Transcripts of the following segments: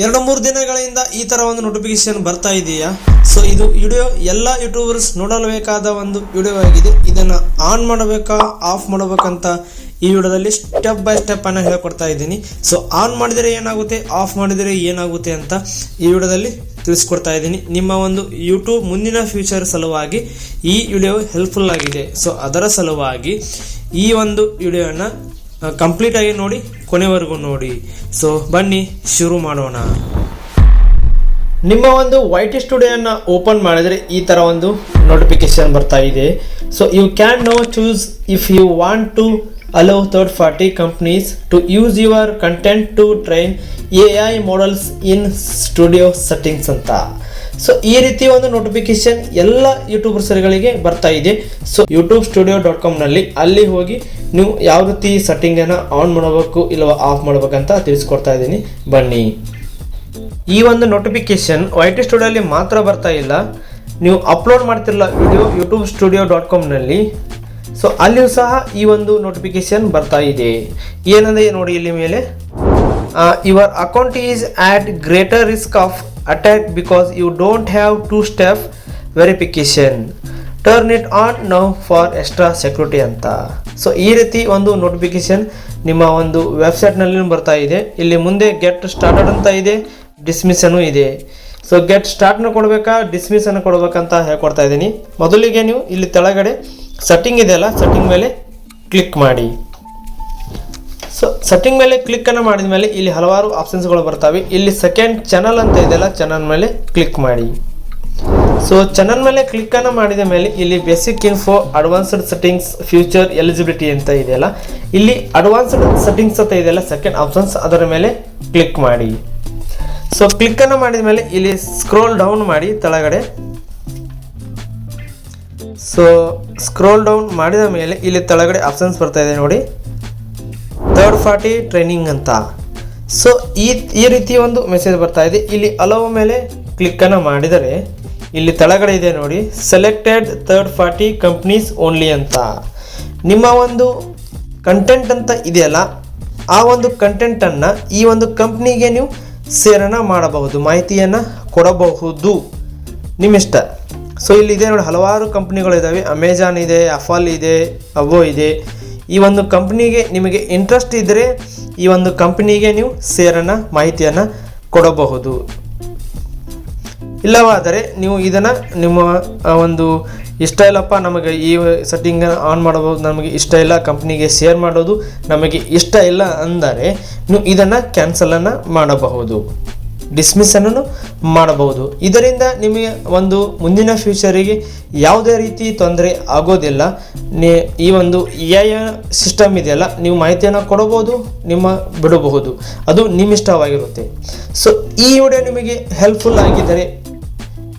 ಎರಡು ಮೂರು ದಿನಗಳಿಂದ ಈ ತರ ಒಂದು ನೋಟಿಫಿಕೇಶನ್ ಬರ್ತಾ ಇದೆಯಾ? ಸೊ ಇದು ವಿಡಿಯೋ ಎಲ್ಲ ಯೂಟ್ಯೂಬರ್ಸ್ ನೋಡಲೇಬೇಕಾದ ಒಂದು ವಿಡಿಯೋ ಆಗಿದೆ. ಇದನ್ನ ಆನ್ ಮಾಡಬೇಕಾ ಆಫ್ ಮಾಡಬೇಕಂತ ಈ ವಿಡಿಯೋದಲ್ಲಿ ಸ್ಟೆಪ್ ಬೈ ಸ್ಟೆಪ್ ಅನ್ನ ಹೇಳ್ಕೊಡ್ತಾ ಇದ್ದೀನಿ. ಸೊ ಆನ್ ಮಾಡಿದರೆ ಏನಾಗುತ್ತೆ ಆಫ್ ಮಾಡಿದರೆ ಏನಾಗುತ್ತೆ ಅಂತ ಈ ವಿಡಿಯೋದಲ್ಲಿ ತಿಳಿಸ್ಕೊಡ್ತಾ ಇದ್ದೀನಿ. ನಿಮ್ಮ ಒಂದು ಯೂಟ್ಯೂಬ್ ಮುಂದಿನ ಫ್ಯೂಚರ್ ಸಲುವಾಗಿ ಈ ವಿಡಿಯೋ ಹೆಲ್ಪ್ಫುಲ್ ಆಗಿದೆ. ಸೊ ಅದರ ಸಲುವಾಗಿ ಈ ಒಂದು ವಿಡಿಯೋನ ಕಂಪ್ಲೀಟ್ ಆಗಿ ನೋಡಿ, ಕೊನೆವರೆಗೂ ನೋಡಿ. ಸೊ ಬನ್ನಿ, ಶುರು ಮಾಡೋಣ. ನಿಮ್ಮ ಒಂದು ವೈಟ್ ಸ್ಟುಡಿಯೋನ ಓಪನ್ ಮಾಡಿದರೆ ಈ ಥರ ಒಂದು ನೋಟಿಫಿಕೇಶನ್ ಬರ್ತಾ ಇದೆ. So you can now choose if you want to allow third party companies to use your content to train A I models in studio settings ಅಂತ. ಸೊ ಈ ರೀತಿ ಒಂದು ನೋಟಿಫಿಕೇಶನ್ ಎಲ್ಲ ಯೂಟ್ಯೂಬರ್ಸ್ಗಳಿಗೆ ಬರ್ತಾ ಇದೆ. ಸೊ ಯೂಟ್ಯೂಬ್ ಸ್ಟುಡಿಯೋ ಡಾಟ್ ಕಾಮ್ನಲ್ಲಿ ಅಲ್ಲಿ ಹೋಗಿ ನೀವು ಯಾವ ರೀತಿ ಸೆಟ್ಟಿಂಗನ್ನು ಆನ್ ಮಾಡಬೇಕು ಇಲ್ಲವಾ ಆಫ್ ಮಾಡಬೇಕಂತ ತಿಳಿಸ್ಕೊಡ್ತಾ ಇದ್ದೀನಿ. ಬನ್ನಿ. ಈ ಒಂದು ನೋಟಿಫಿಕೇಶನ್ ವೈಟ್ ಸ್ಟುಡಿಯೋಲಿ ಮಾತ್ರ ಬರ್ತಾ ಇಲ್ಲ. ನೀವು ಅಪ್ಲೋಡ್ ಮಾಡ್ತಿರಲ್ಲ ವಿಡಿಯೋ ಯೂಟ್ಯೂಬ್ ಸ್ಟುಡಿಯೋ ಡಾಟ್ ಕಾಮ್ನಲ್ಲಿ ಸೊ ಅಲ್ಲಿಯೂ ಸಹ ಈ ಒಂದು ನೋಟಿಫಿಕೇಶನ್ ಬರ್ತಾ ಇದೆ. ಏನಂದ್ರೆ ನೋಡಿ ಇಲ್ಲಿ ಮೇಲೆ. Your account is at greater risk of attack because you don't have two step verification turn it on now for extra security ಅಂತ. ಸೊ ಈ ರೀತಿ ಒಂದು ನೋಟಿಫಿಕೇಶನ್ ನಿಮ್ಮ ಒಂದು ವೆಬ್ಸೈಟ್ನಲ್ಲಿ ಬರ್ತಾ ಇದೆ. ಇಲ್ಲಿ ಮುಂದೆ ಗೆಟ್ ಸ್ಟಾರ್ಟೆಡ್ ಅಂತ ಇದೆ ಡಿಸ್ಮಿಸ್ ಅನ್ನು ಇದೆ. ಸೊ ಗೆಟ್ ಸ್ಟಾರ್ಟ್ನ ಕೊಡಬೇಕಾ ಡಿಸ್ಮಿಸ್ ಅನ್ನು ಕೊಡಬೇಕಂತ ಹೇಳ್ಕೊಡ್ತಾ ಇದ್ದೀನಿ. ಮೊದಲಿಗೆ ನೀವು ಇಲ್ಲಿ ತೆಳಗಡೆ ಸೆಟ್ಟಿಂಗ್ ಇದೆಯಲ್ಲ ಸೆಟ್ಟಿಂಗ್ ಮೇಲೆ ಕ್ಲಿಕ್ ಮಾಡಿ. ಸೊ ಸೆಟ್ಟಿಂಗ್ ಮೇಲೆ ಕ್ಲಿಕ್ಕನ್ನು ಮಾಡಿದ ಮೇಲೆ ಇಲ್ಲಿ ಹಲವಾರು ಆಪ್ಷನ್ಸ್ಗಳು ಬರ್ತವೆ. ಇಲ್ಲಿ ಸೆಕೆಂಡ್ ಚಾನಲ್ ಅಂತ ಇದೆಯಲ್ಲ ಚಾನಲ್ ಮೇಲೆ ಕ್ಲಿಕ್ ಮಾಡಿ. ಸೊ ಚಾನಲ್ ಮೇಲೆ ಕ್ಲಿಕ್ ಅನ್ನು ಮಾಡಿದ ಮೇಲೆ ಇಲ್ಲಿ basic info advanced settings feature eligibility ಅಂತ ಇದೆಯಲ್ಲ ಇಲ್ಲಿ ಅಡ್ವಾನ್ಸ್ಡ್ ಸೆಟ್ಟಿಂಗ್ಸ್ ಅಂತ ಇದೆಯಲ್ಲ ಸೆಕೆಂಡ್ ಆಪ್ಷನ್ಸ್ ಅದರ ಮೇಲೆ ಕ್ಲಿಕ್ ಮಾಡಿ. ಸೊ ಕ್ಲಿಕ್ ಅನ್ನು ಮಾಡಿದ ಮೇಲೆ ಇಲ್ಲಿ ಸ್ಕ್ರೋಲ್ ಡೌನ್ ಮಾಡಿ ಕೆಳಗಡೆ ಸೊ ಸ್ಕ್ರೋಲ್ ಡೌನ್ ಮಾಡಿದ ಮೇಲೆ ಇಲ್ಲಿ ಕೆಳಗಡೆ ಆಪ್ಷನ್ಸ್ ಬರ್ತಾ ಇದೆ ನೋಡಿ. ಥರ್ಡ್ ಪಾರ್ಟಿ ಟ್ರೈನಿಂಗ್ ಅಂತ. ಸೊ ಈ ಈ ರೀತಿ ಒಂದು ಮೆಸೇಜ್ ಬರ್ತಾ ಇದೆ. ಇಲ್ಲಿ ಅಲೋ ಮೇಲೆ ಕ್ಲಿಕ್ಕನ್ನು ಮಾಡಿದರೆ ಇಲ್ಲಿ ಕೆಳಗಡೆ ಇದೆ ನೋಡಿ selected third party companies only ಅಂತ. ನಿಮ್ಮ ಒಂದು ಕಂಟೆಂಟ್ ಅಂತ ಇದೆಯಲ್ಲ, ಆ ಒಂದು ಕಂಟೆಂಟನ್ನು ಈ ಒಂದು ಕಂಪ್ನಿಗೆ ನೀವು ಸೇರನ ಮಾಡಬಹುದು, ಮಾಹಿತಿಯನ್ನು ಕೊಡಬಹುದು. ನಿಮ್ಮಿಷ್ಟ. ಸೊ ಇಲ್ಲಿ ಇದೆ ನೋಡಿ, ಹಲವಾರು ಕಂಪ್ನಿಗಳು ಇದ್ದಾವೆ ಅಮೆಜಾನ್ ಇದೆ ಅಫಾಲ್ ಇದೆ ಅವೋ ಇದೆ. ಈ ಒಂದು ಕಂಪ್ನಿಗೆ ನಿಮಗೆ ಇಂಟ್ರೆಸ್ಟ್ ಇದ್ದರೆ ಈ ಒಂದು ಕಂಪ್ನಿಗೆ ನೀವು ಸೇರನ್ನು ಮಾಹಿತಿಯನ್ನು ಕೊಡಬಹುದು. ಇಲ್ಲವಾದರೆ ನೀವು ಇದನ್ನು ನಿಮ್ಮ ಒಂದು ಇಷ್ಟ ಇಲ್ಲಪ್ಪ, ನಮಗೆ ಈ ಸೆಟ್ಟಿಂಗ್ ಆನ್ ಮಾಡಬಹುದು, ನಮಗೆ ಇಷ್ಟ ಇಲ್ಲ ಕಂಪ್ನಿಗೆ ಶೇರ್ ಮಾಡೋದು ನಮಗೆ ಇಷ್ಟ ಇಲ್ಲ ಅಂದರೆ ನೀವು ಇದನ್ನು ಕ್ಯಾನ್ಸಲನ್ನು ಮಾಡಬಹುದು ಡಿಸ್ಮಿಸನ್ನು ಮಾಡಬಹುದು. ಇದರಿಂದ ನಿಮಗೆ ಒಂದು ಮುಂದಿನ ಫ್ಯೂಚರಿಗೆ ಯಾವುದೇ ರೀತಿ ತೊಂದರೆ ಆಗೋದಿಲ್ಲ. ಈ ಒಂದು ಎ ಐ ಸಿಸ್ಟಮ್ ಇದೆಯಲ್ಲ, ನೀವು ಮಾಹಿತಿಯನ್ನು ಕೊಡಬಹುದು, ನಿಮ್ಮ ಬಿಡಬಹುದು. ಅದು ನಿಮ್ಮಿಷ್ಟವಾಗಿರುತ್ತೆ. ಸೊ ಈ ವಿಡಿಯೋ ನಿಮಗೆ ಹೆಲ್ಪ್ಫುಲ್ ಆಗಿದ್ದರೆ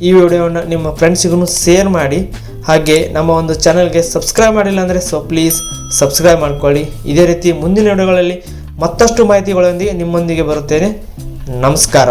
ಈ ವಿಡಿಯೋವನ್ನು ನಿಮ್ಮ ಫ್ರೆಂಡ್ಸಿಗೂ ಶೇರ್ ಮಾಡಿ. ಹಾಗೆ ನಮ್ಮ ಒಂದು ಚಾನಲ್ಗೆ ಸಬ್ಸ್ಕ್ರೈಬ್ ಮಾಡಿಲ್ಲ ಅಂದರೆ ಸೊ ಪ್ಲೀಸ್ ಸಬ್ಸ್ಕ್ರೈಬ್ ಮಾಡ್ಕೊಳ್ಳಿ. ಇದೇ ರೀತಿ ಮುಂದಿನ ವಿಡಿಯೋಗಳಲ್ಲಿ ಮತ್ತಷ್ಟು ಮಾಹಿತಿಗಳೊಂದಿಗೆ ನಿಮ್ಮೊಂದಿಗೆ ಬರುತ್ತೇನೆ. ನಮಸ್ಕಾರ.